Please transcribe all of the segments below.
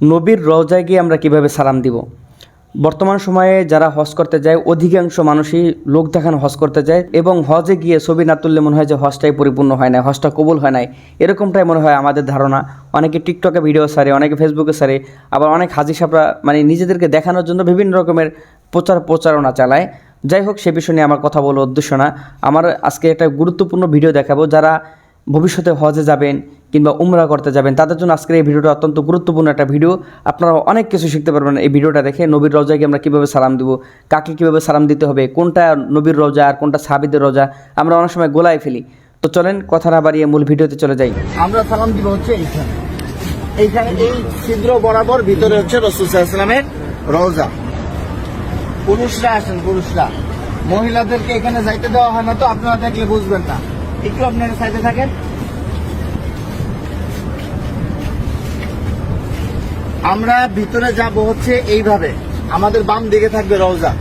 নবীর রওজায় গিয়ে আমরা কীভাবে সালাম দিব? বর্তমান সময়ে যারা হজ করতে যায়, অধিকাংশ মানুষই লোক দেখানো হজ করতে যায় এবং হজে গিয়ে ছবি না তুললে মনে হয় যে হজটাই পরিপূর্ণ হয় না হজটা কবুল হয় নাই। এরকমটাই মনে হয় আমাদের ধারণা। অনেকে টিকটকে ভিডিও সারে, অনেকে ফেসবুকে সারে, আবার অনেক হাজি সাপরা মানে নিজেদেরকে দেখানোর জন্য বিভিন্ন রকমের প্রচার প্রচারণা চালায়। যাই হোক, সে বিষয় নিয়ে আমার কথা বলার উদ্দেশ্য না। আমার আজকে একটা গুরুত্বপূর্ণ ভিডিও দেখাবো যারা ভবিষ্যতে হজে যাবেন কিংবা উমরা করতে যাবেন, তাদের জন্য আজকের এই ভিডিওটা অত্যন্ত গুরুত্বপূর্ণ একটা ভিডিও। আপনারা অনেক কিছু শিখতে পারবেন এই ভিডিওটা দেখে, নবীর গিয়ে আমরা কীভাবে সালাম দিব, কাকে কীভাবে সালাম দিতে হবে, কোনটা নবীর রোজা আর কোনটা সাহাবিদের রোজা আমরা অনেক সময় গোলায় ফেলি। তো চলেন, কথা না বাড়িয়ে মূল ভিডিওতে চলে যাই। আমরা সালাম দিব হচ্ছে এইখানে। এইখানে এই ছিদ্র বরাবর ভিতরে হচ্ছে রসুল সাল্লামের রওজা। পুরুষরা আসেন, পুরুষরা। মহিলাদেরকে এখানে যাইতে দেওয়া হয় না তো, আপনারা দেখলে বুঝবেন না। একটু আপনারা সাইডে থাকেন। আমরা ভিতরে যাব হচ্ছে এইভাবে। আমাদের বাম দিকে থাকবে রওজা।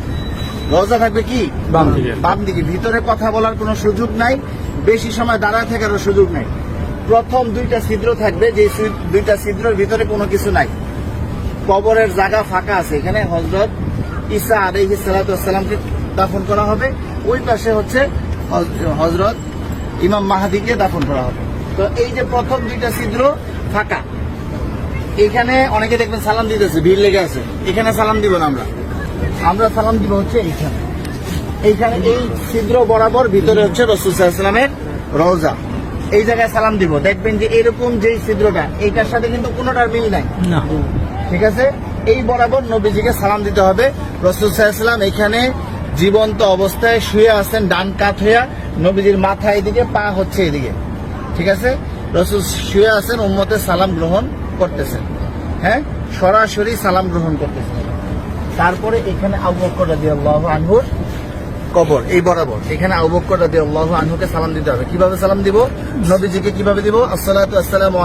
রওজা থাকবে কি? বাম দিকে। বাম দিকে। ভিতরে কথা বলার কোনো সুযোগ নাই বেশি সময় দাঁড়ায় থাকারও সুযোগ নাই। প্রথম দুইটা ছিদ্র থাকবে যে দুইটা ছিদ্রের ভিতরে কোনো কিছু নাই। কবরের জায়গা ফাঁকা আছে। এখানে হজরত ঈসা আলহি সালাতামকে দাফন করা হবে। ওই পাশে হচ্ছে হজরত ইমাম মাহাদিকে দাফন করা হবে। তো এই যে প্রথম দুইটা ছিদ্র ফাঁকা। এখানে অনেকে দেখবেন সালাম দিতেছে ভিড় লেগে আছে। এখানে সালাম দিব না আমরা। আমরা সালাম দিব হচ্ছে এইখানে। এইখানে এই ছিদ্র বরাবর ভিতরে হচ্ছে রসুল সাল্লামের রওজা। এই জায়গায় সালাম দিব। দেখবেন যে এরকম যে ছিদ্রটা এইটার সাথে কিন্তু কোনোটার মিল নাই। না। ঠিক আছে? এই বরাবর নবীজিকে সালাম দিতে হবে। রসুল সাল্লাম এখানে জীবন্ত অবস্থায় শুয়ে আছেন ডান কাত হইয়া। নবীজির মাথা এদিকে পা হচ্ছে এদিকে। ঠিক আছে? রসুল শুয়ে আছেন উম্মতের সালাম গ্রহণ করতেছেন। হ্যাঁ? সরাসরি সালাম গ্রহণ করতেছেন। তারপরে এখানে আবু বকর রাদিয়াল্লাহু আনহুর কবর, এই বরাবর। এখানে আবু বকর রাদিয়াল্লাহু আনহুকে সালাম দিতে হবে। কীভাবে সালাম দিব? নবীজিকে কীভাবে দিব? আসসালামু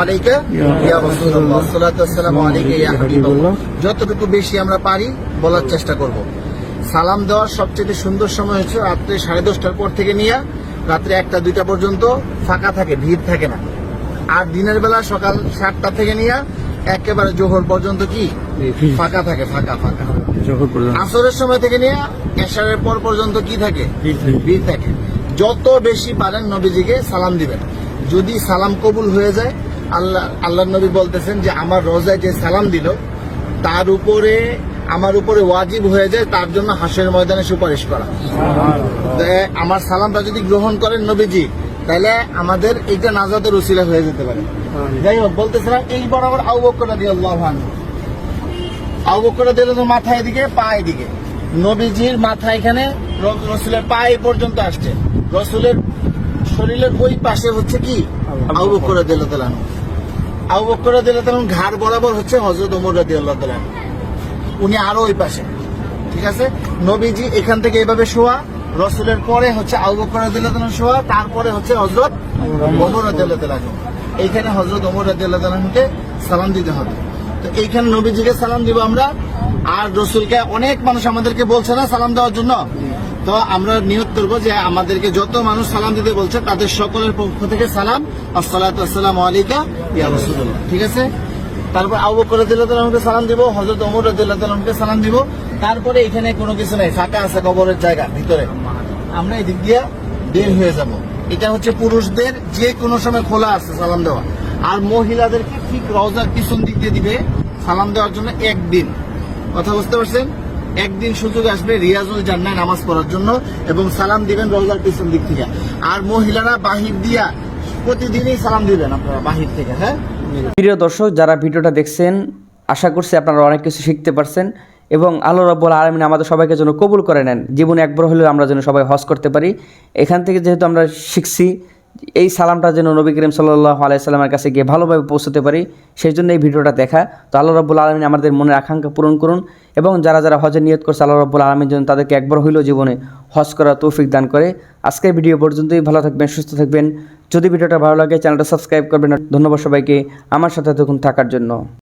যতটুকু বেশি আমরা পারি, বলার চেষ্টা করব। সালাম দেওয়ার সবচেয়ে সুন্দর সময় হচ্ছে রাত্রে সাড়ে দশটার পর থেকে নিয়ে, রাত্রে একটা, দুইটা পর্যন্ত ফাঁকা থাকে, ভিড় থাকে না। আর দিনের বেলা সকাল সাতটা থেকে নিয়ে একেবারে জোহর পর্যন্ত কি? ফাঁকা থাকে ফাঁকা ফাঁকা। আসরের সময় থেকে নিয়ে এশারের পর পর্যন্ত কি থাকে? ভিড় থাকে। যত বেশি পারেন নবীজিকে সালাম দিবেন। যদি সালাম কবুল হয়ে যায় আল্লাহ আল্লাহ নবী বলতেছেন যে আমার রোজায় যে সালাম দিল তার উপরে আমার উপরে ওয়াজিব হয়ে যায় তার জন্য হাসের ময়দানে সুপারিশ করা। আমার সালামটা যদি গ্রহণ করেন নবীজি তাহলে আমাদের এইটা নাজাদের উসিলা হয়ে যেতে পারে। যাই হোক বলতেছিলাম এই বরাবর আউ দিয়ে আল্লাহ আউ বকরা দিলে তো মাথা এদিকে পা এদিকে। নবীজির মাথা এখানে রসুলের পা এই পর্যন্ত আসছে। রসুলের শরীরের ওই পাশে হচ্ছে কি? আউ বকরা দিল তালানো আউ বকরা দিল তালানো ঘাড় বরাবর হচ্ছে হজরত ওমর রাদি আল্লাহ তালানো উনি আরও ওই পাশে। ঠিক আছে? নবীজি এখান থেকে এইভাবে শোয়া রসুলের পরে হচ্ছে আবু বকর তাআলা শোয়া তারপরে হচ্ছে হযরত ওমর রাদিয়াল্লাহু তাআলা এইখানে হযরত ওমর রাদিয়াল্লাহু তাআলাকে সালাম দিতে হবে। তো এইখানে নবীজিকে সালাম দিব আমরা, আর রসুলকে অনেক মানুষ আমাদেরকে বলছে না সালাম দেওয়ার জন্য। তো আমরা নিয়োগ করব যে আমাদেরকে যত মানুষ সালাম দিতে বলছে, তাদের সকলের পক্ষ থেকে সালাম আসসালামু আলাইকা ইয়া রাসূলুল্লাহ। ঠিক আছে? তারপর আবু বকর রাদিয়াল্লাহু তাআলাকে সালাম দিব, হযরত ওমর রাদিয়াল্লাহু তাআলাকে সালাম দিব। তারপরে এখানে কোনো কিছু নাই, ফাঁকা আছে কবরের জায়গা ভিতরে। আমরা এদিক দিয়ে বের হয়ে যাব। এটা হচ্ছে পুরুষদের যে কোনো সময় খোলা আছে সালাম দেওয়া। আর মহিলাদেরকে ঠিক রওজার পিছন দিক দিয়ে দিবে সালাম দেওয়ার জন্য একদিন। কথা বুঝতে পারছেন? একদিন সুযোগ আসবে রিয়াজুল জান্নায় নামাজ পড়ার জন্য এবং সালাম দিবেন রওজার পিছন দিক থেকে। আর মহিলারা বাহির দিয়া প্রতিদিনই সালাম দিবেন আপনারা বাহির থেকে হ্যাঁ? প্রিয় দর্শক, যারা ভিডিওটা দেখছেন, আশা করছি আপনারা অনেক কিছু শিখতে পারছেন। এবং আল্লাহ রব্বুল আলমিন আমাদের সবাইকে যেন কবুল করে নেন। জীবনে একবার হলেও আমরা যেন সবাই হজ করতে পারি। এখান থেকে যেহেতু আমরা শিখছি, এই সালামটা যেন নবী করিম সাল্লাহ আলাইসাল্লামের কাছে গিয়ে ভালোভাবে পৌঁছতে পারি সেই জন্য এই ভিডিওটা দেখা। তো আল্লাহ রব্বুল আলমিন আমাদের মনের আকাঙ্ক্ষা পূরণ করুন এবং যারা যারা হজের নিয়ত করছে, আল্লাহ রব্বুল আলমিন যেন তাদেরকে একবার হইলেও জীবনে হজ করা তৌফিক দান করে। আজকের ভিডিও পর্যন্তই, ভালো থাকবেন, সুস্থ থাকবেন। যদি ভিডিওটা ভালো লাগে, চ্যানেলটা সাবস্ক্রাইব করবেন। ধন্যবাদ সবাইকে আমার সাথে তখন থাকার জন্য।